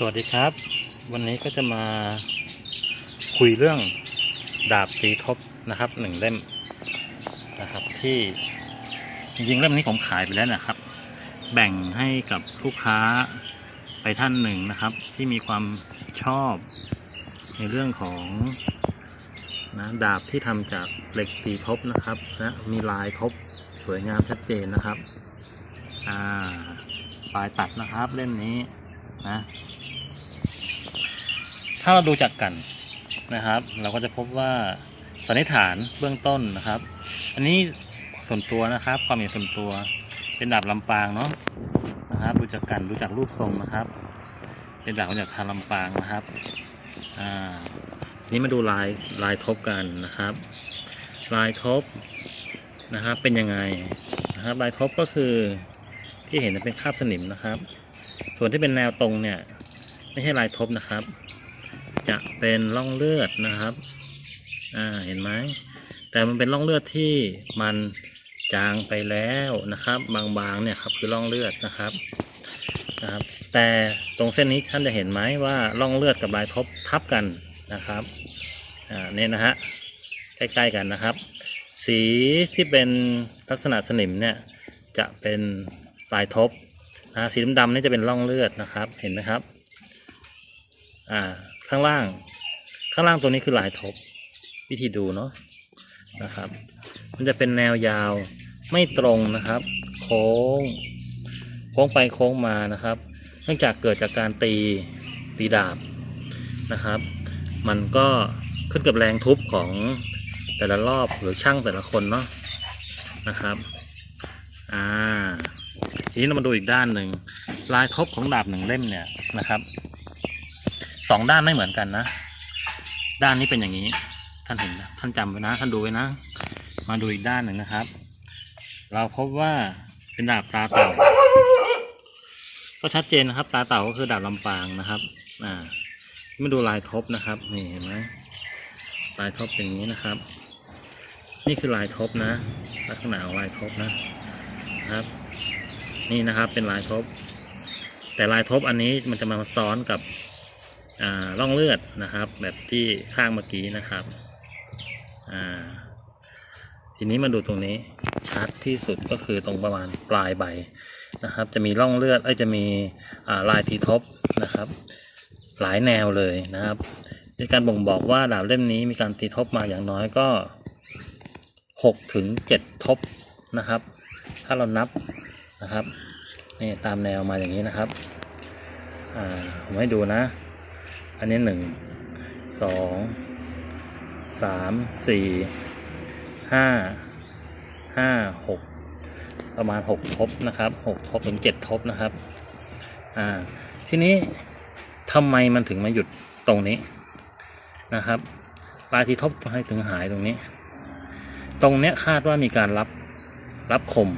สวัสดีครับ วันนี้ก็จะมาคุยเรื่องดาบตีทบนะครับหนึ่งเล่มนะครับ ที่จริงๆเล่มนี้ผมขายไปแล้วนะครับ แบ่งให้กับลูกค้าไปท่านหนึ่งนะครับ ที่มีความชอบในเรื่องของนะดาบที่ทำจากเหล็กตีทบนะครับนะมีลายทบสวยงามชัดเจนนะครับอ่าปลายตัดนะครับเล่มนี้นะ ถ้าเราดูจากกันนะครับ เราก็จะพบว่าสันนิษฐานเบื้องต้นนะครับ อันนี้ส่วนตัวนะครับ ความเห็นส่วนตัวเป็นดาบลำปางเนาะนะครับ ดูจากกันดูจากรูปทรงนะครับ เป็นดาบมาจากทางลำปางนะครับอ่านี่มาดูลายลายทบกันนะครับ ลายทบนะครับเป็นยังไงนะครับ ลายทบก็คือที่เห็นเป็นคราบสนิมนะครับ ส่วนที่เป็นแนวตรงเนี่ย ไม่ใช่ลายทบนะครับ จะเป็นร่องเลือดนะครับ อ่า เห็นไหม แต่มันเป็นร่องเลือดที่มันจางไปแล้วนะครับ บางๆเนี่ยครับคือร่องเลือดนะครับ นะครับ แต่ตรงเส้นนี้ท่านจะเห็นไหมว่าร่องเลือดกับลายทบทับกันนะครับ อ่า เนี่ยนะฮะ ใกล้ๆกันนะครับ สีที่เป็นลักษณะสนิมเนี่ยจะเป็นลายทบนะสีดำๆนี่จะเป็นร่องเลือดนะครับ เห็นไหมครับ อ่า ข้างล่าง ข้างล่างตัวนี้คือลายทบ วิธีดูเนาะนะครับ มันจะเป็นแนวยาวไม่ตรงนะครับ โค้ง โค้งไปโค้งมานะครับ เนื่องจากเกิดจากการตีตีดาบนะครับ มันก็ขึ้นกับแรงทุบของแต่ละรอบหรือช่างแต่ละคนเนาะนะครับอ่าทีนี้เรามาดูอีกด้านหนึ่งลายทบของดาบหนึ่งเล่มเนี่ยนะครับ สองด้านไม่เหมือนกันนะ ด้านนี้เป็นอย่างนี้ ท่านเห็นนะท่านจำไว้นะ ท่านดูไว้นะ มาดูอีกด้านหนึ่งนะครับ เราพบว่าเป็นดาบตาเต่า ก็ชัดเจนนะครับ ตาเต่าก็คือดาบลำปางนะครับ อ่ามาดูลายทบนะครับ นี่เห็นไหมลายทบอย่างนี้นะครับ นี่คือลายทบนะ ลักษณะของลายทบนะ ครับ นี่นะครับเป็นลายทบ แต่ลายทบอันนี้มันจะมาซ้อนกับ ร่องเลือดนะครับ แบบที่ข้างเมื่อกี้นะครับทีนี้มาดูตรงนี้ชัดที่สุดก็คือตรงประมาณปลายใบนะครับ จะมีร่องเลือดเอ้ยจะมีลายทีทบนะครับ หลายแนวเลยนะครับในการบ่งบอกว่าดาบเล่มนี้มีการตีทบมาอย่างน้อยก็หกถึงเจ็ดทบนะครับ ถ้าเรานับนะครับนี่ตามแนวมาอย่างนี้นะครับอ่าผมให้ดูนะ อันนี้หนึ่งสองสามสี่ห้าห้าหกประมาณหกทบนะครับหกทบถึงเจ็ดทบนะครับอ่าทีนี้ทำไมมันถึงมาหยุดตรงนี้นะครับปลายที่ทบให้ถึงหายตรงนี้ ตรงเนี้ยคาดว่ามีการรับรับคม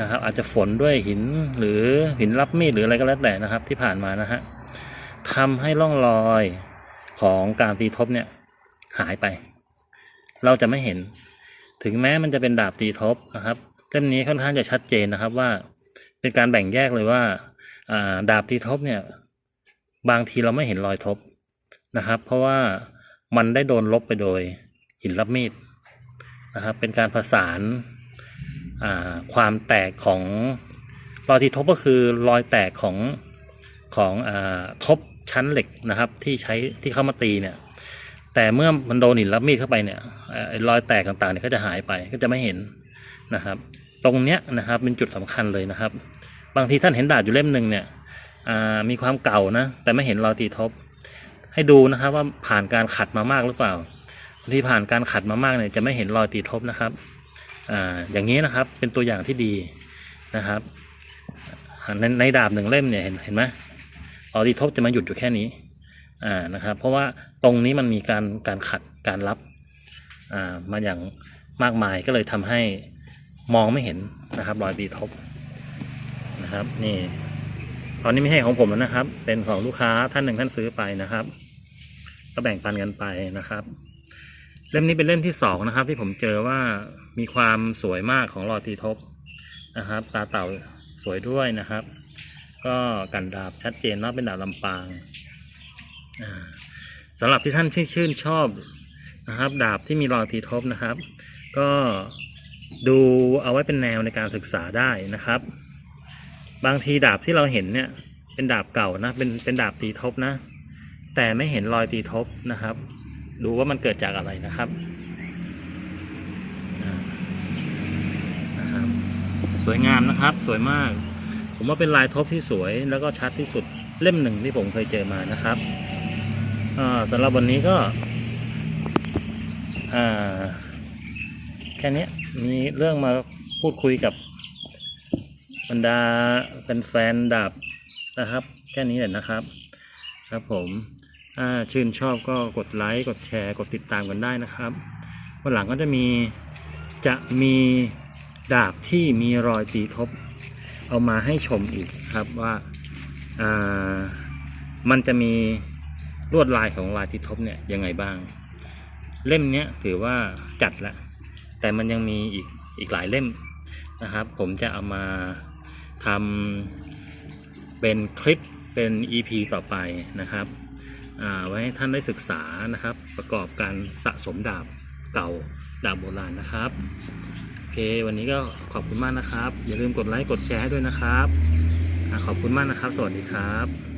นะครับอาจจะฝนด้วยหินหรือหินรับมีดหรืออะไรก็แล้วแต่นะครับที่ผ่านมานะฮะ ทำให้ร่องรอยของการตีทบเนี่ยหายไป เราจะไม่เห็น ถึงแม้มันจะเป็นดาบตีทบนะครับเล่มนี้ค่อนข้างจะชัดเจนนะครับว่า เป็นการแบ่งแยกเลยว่าดาบตีทบเนี่ยบางทีเราไม่เห็นรอยทบนะครับ เพราะว่ามันได้โดนลบไปโดยหินรับมีดนะครับ เป็นการผสานาความแตกของรอยตีทบก็คือรอยแตกของของอทบ ชั้นเหล็กนะครับ ที่ใช้ที่เข้ามาตีเนี่ย แต่เมื่อมันโดนหินรับมีดเข้าไปเนี่ยรอยแตกต่างๆเนี่ยก็จะหายไปก็จะไม่เห็นนะครับ ตรงเนี้ยนะครับเป็นจุดสำคัญเลยนะครับ บางทีท่านเห็นดาบอยู่เล่มหนึ่งเนี่ยมีความเก่านะแต่ไม่เห็นรอยตีทบ ให้ดูนะครับว่าผ่านการขัดมามากหรือเปล่าบางที่ผ่านการขัดมามากเนี่ยจะไม่เห็นรอยตีทบนะครับออย่างนี้นะครับเป็นตัวอย่างที่ดีนะครับในในดาบหนึ่งเล่มเนี่ยเห็นเห็นไหม ออดีทบจะมาหยุดอยู่แค่นี้อ่านะครับเพราะว่าตรงนี้มันมีการการขัดการรับอ่ามาอย่างมากมายก็เลยทำให้มองไม่เห็นนะครับ รอยตีทบนะครับนี่ตอนนี้ไม่ใช่ของผมแล้วนะครับ เป็นของลูกค้าท่านหนึ่งท่านซื้อไปนะครับ ก็แบ่งปันกันไปนะครับ เล่มนี้เป็นเล่มที่สองนะครับ ที่ผมเจอว่ามีความสวยมากของรอยตีทบนะครับ ตาเต่าสวยด้วยนะครับ ก็กันดาบชัดเจนว่าเป็นดาบลำปางสำหรับที่ท่านชื่นชอบนะครับ ดาบที่มีรอยตีทบนะครับ ก็ดูเอาไว้เป็นแนวในการศึกษาได้นะครับ บางทีดาบที่เราเห็นเนี่ยเป็นดาบเก่านะเป็นเป็นดาบตีทบนะ แต่ไม่เห็นรอยตีทบนะครับ ดูว่ามันเกิดจากอะไรนะครับนะครับ สวยงามนะครับสวยมาก ผมว่าเป็นลายทบที่สวยแล้วก็ชัดที่สุดเล่มหนึ่งที่ผมเคยเจอมานะครับสำหรับวันนี้ก็แค่นี้มีเรื่องมาพูดคุยกับบรรดาแฟนๆดาบนะครับ แค่นี้แหละนะครับ ครับผมถ้าชื่นชอบก็กดไลค์กดแชร์กดติดตามกันได้นะครับวันหลังก็จะมีจะมีดาบที่มีรอยตีทบ เอามาให้ชมอีกครับว่าามันจะมีลวดลายของลายตีทบเนี่ยยังไงบ้าง เล่มเนี้ยถือว่าจัดละแต่มันยังมีอีกอีกหลายเล่มนะครับ ผมจะเอามาทำเป็นคลิปเป็น EP ต่อไปนะครับอ่าไว้ให้ท่านได้ศึกษานะครับ ประกอบการสะสมดาบเก่าดาบโบราณนะครับ เค วันนี้ก็ขอบคุณมากนะครับ อย่าลืมกดไลค์กดแชร์ให้ด้วยนะครับ ขอบคุณมากนะครับ สวัสดีครับ